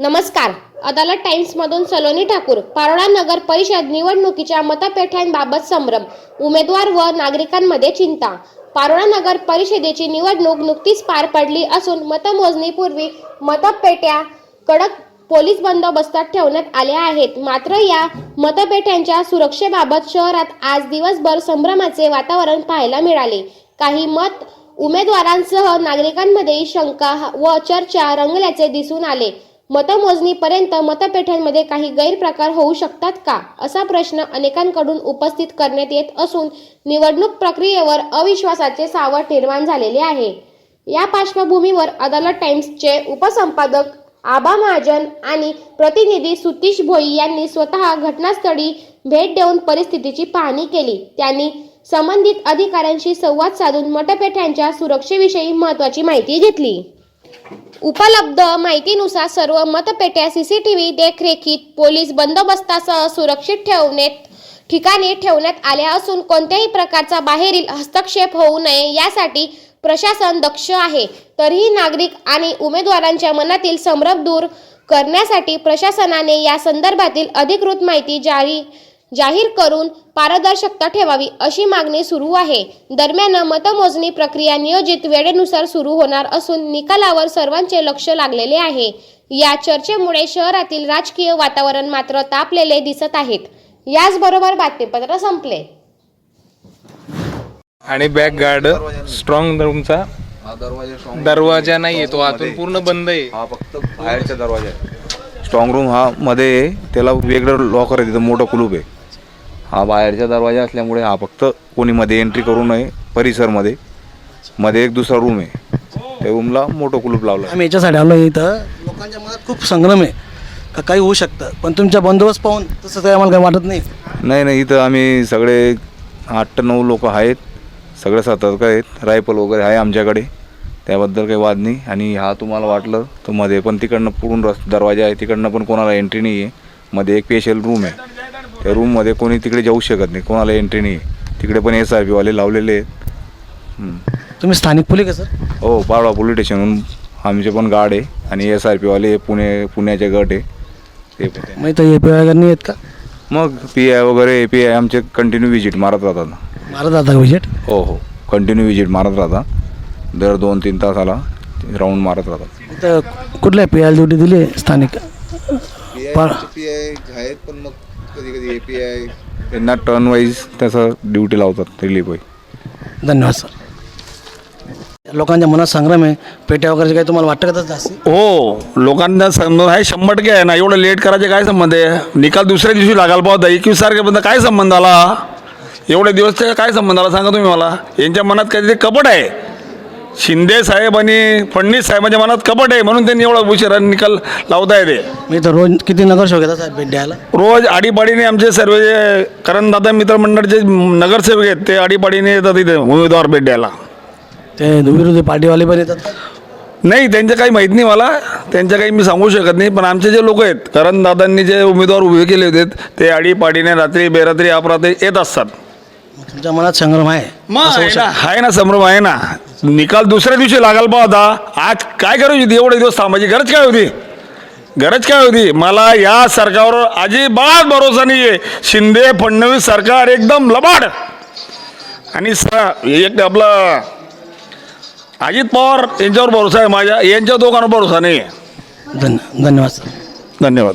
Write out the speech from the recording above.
नमस्कार. अदालत टाइम्समधून सलोनी ठाकूर पारोळा नगर परिषद निवडणुकीच्या मतपेठ्यांबाबत संभ्रम उमेदवार व नागरिकांमध्ये चिंता. पारोळा नगर परिषदेची निवडणूक नुकतीच पार पडली असून मतमोजणीपूर्वी मतपेट्या कडक पोलीस बंदोबस्तात ठेवण्यात आल्या आहेत. मात्र या मतपेट्यांच्या सुरक्षेबाबत शहरात आज दिवसभर संभ्रमाचे वातावरण पाहायला मिळाले. काही मत उमेदवारांसह नागरिकांमध्ये शंका व चर्चा रंगल्याचे दिसून आले. मतमोजणीपर्यंत मतपेठ्यांमध्ये काही गैरप्रकार होऊ शकतात का? असा प्रश्न अनेकांकडून उपस्थित करण्यात येत असून निवडणूक प्रक्रियेवर अविश्वासाचे सावट निर्माण झालेले आहे. या पार्श्वभूमीवर अदालत टाइम्सचे उपसंपादक आबा महाजन आणि प्रतिनिधी सुतीश भोई यांनी स्वतः घटनास्थळी भेट देऊन परिस्थितीची पाहणी केली. त्यांनी संबंधित अधिकाऱ्यांशी संवाद साधून मतपेठ्यांच्या सुरक्षेविषयी महत्त्वाची माहिती घेतली. उपलब्ध माहितीनुसार सर्व मतपेट्या सीसीटीव्ही देखरेखीत पोलीस बंदोबस्तासह सुरक्षित ठेवण्यात ठिकाणी ठेवण्यात आल्या असून कोणत्याही प्रकारचा बाहेरील हस्तक्षेप होऊ नये यासाठी प्रशासन दक्ष आहे. तरीही नागरिक आणि उमेदवारांच्या मनातील संभ्रम दूर करण्यासाठी प्रशासनाने या संदर्भातील अधिकृत माहिती जारी जाहीर करून पारदर्शकता ठेवावी अशी मागणी सुरू आहे. दरम्यान मतमोजणी प्रक्रिया नियोजित वेळेनुसार सुरू होणार असून निकालावर सर्वांचे लक्ष लागलेले आहे. या चर्चेमुळे शहरातील राजकीय वातावरण मात्र तापलेले दिसत आहेत. याचबरोबर बातमीपत्र संपले. आणि बॅक गार्ड स्ट्रॉंग रूमचा हा दरवाजा strong दरवाजा नाहीये तो आतून. पूर्ण बंद आहे. हा फक्त बाहेरचा दरवाजा आहे. स्ट्रॉंग रूम हा मध्ये आहे, त्याला वेगळं लॉकर आहे तिथं मोठं कुलूप आहे. हा बाहेरचा दरवाजा असल्यामुळे हा फक्त कोणी मध्ये एंट्री करू नये परिसरमध्ये. मध्ये एक दुसरा रूम आहे. त्या रूमला मोठं कुलूप लावलं. आम्ही याच्यासाठी आलो इथं. लोकांच्या मनात खूप संग्रम आहे. का काही होऊ शकतं. पण तुमच्या बंदोबस्त पाहून तसं काही आम्हाला काही वाटत नाही. नाही नाही इथं आम्ही सगळे आठ ते नऊ लोक आहेत. सगळे सतर्क आहेत. रायफल वगैरे आहे आमच्याकडे. त्याबद्दल काही वाद नाही. आणि हा तुम्हाला वाटलं तर मध्ये पण तिकडनं पुढून रस दरवाजा आहे. तिकडनं पण कोणाला एंट्री नाही आहे मध्ये एक स्पेशल रूम आहे. त्या रूममध्ये कोणी तिकडे जाऊ शकत नाही. कोणाला एंट्री नाही. तिकडे पण एस आर पीवाले लावलेले आहेत. हम्म. तुम्ही स्थानिक पोलीस का सर? हो पाडवा पोलीस स्टेशनहून आमचे पण गार्ड आहे आणि एस आर पीवाले पुणे पुण्याचे गट आहे. ते पण ए पी वगैरे नाही आहेत का? मग पी आय वगैरे ए पी आय आमचे कंटिन्यू व्हिजिट मारत राहतात मारत जाता का विजिट हो हो. कंटिन्यू विजिट मारत राहता. दर दोन तीन तासाला राऊंड मारत राहतात. इथं कुठल्या पी आय ड्युटी दिली आहे स्थानिक? पा पी आय आहेत पण मग कधी कधी ए पी आय त्यांना टर्न वाईज त्याचं ड्युटी लावतात रिलीफ होई धन्यवाद सर लोकांच्या मनात संग्राम आहे. पेट्या वगैरे काही तुम्हाला वाटतं का जास्त? हो लोकांना संबंध आहे शंभर टक्के आहे ना. एवढं लेट करायचे काय संबंध आहे? निकाल दुसऱ्या दिवशी लागायला पाहता एकवीस तारखेपर्यंत काय संबंध आला? एवढे दिवसच्या काय संबंध आला सांगा तुम्ही मला. यांच्या मनात काहीतरी कपट आहे. शिंदे साहेब आणि फडणवीस साहेबांच्या मनात कपट आहे म्हणून त्यांनी एवढा उशिरा निकाल लावता येते मी इथं रोज किती नगरसेवक येतात साहेब भेट द्यायला? रोज आडीपाडीने आमचे सर्व जे करणदादा मित्रमंडळचे नगरसेवक आहेत ते आडीपाडीने येतात इथे उमेदवार भेट द्यायला. ते विरोधी पार्टीवाले पण येतात? नाही त्यांचं काही माहीत नाही मला त्यांच्या काही मी सांगू शकत नाही पण आमचे जे लोक आहेत कारण दादांनी जे उमेदवार उभे केले होते ते आडीपाडीने रात्री बेरात्री अपरात्री येत असतात. तुमच्या मनात संग्राम आहे? मग आहे ना. आहे ना संभ्रम आहे ना. निकाल दुसऱ्या दिवशी लागायला पाहता आज काय करायची होती? एवढे दिवस थांबायची गरज काय होती? गरज काय होती? मला या सरकारवर अजिबात भरोसा नाही आहे शिंदे फडणवीस सरकार एकदम लबाड. आणि स एक आपलं अजित पवार यांच्यावर भरोसा आहे माझ्या. यांच्या दोघांवर भरोसा नाही आहे. धन्य धन्यवाद सर. धन्यवाद.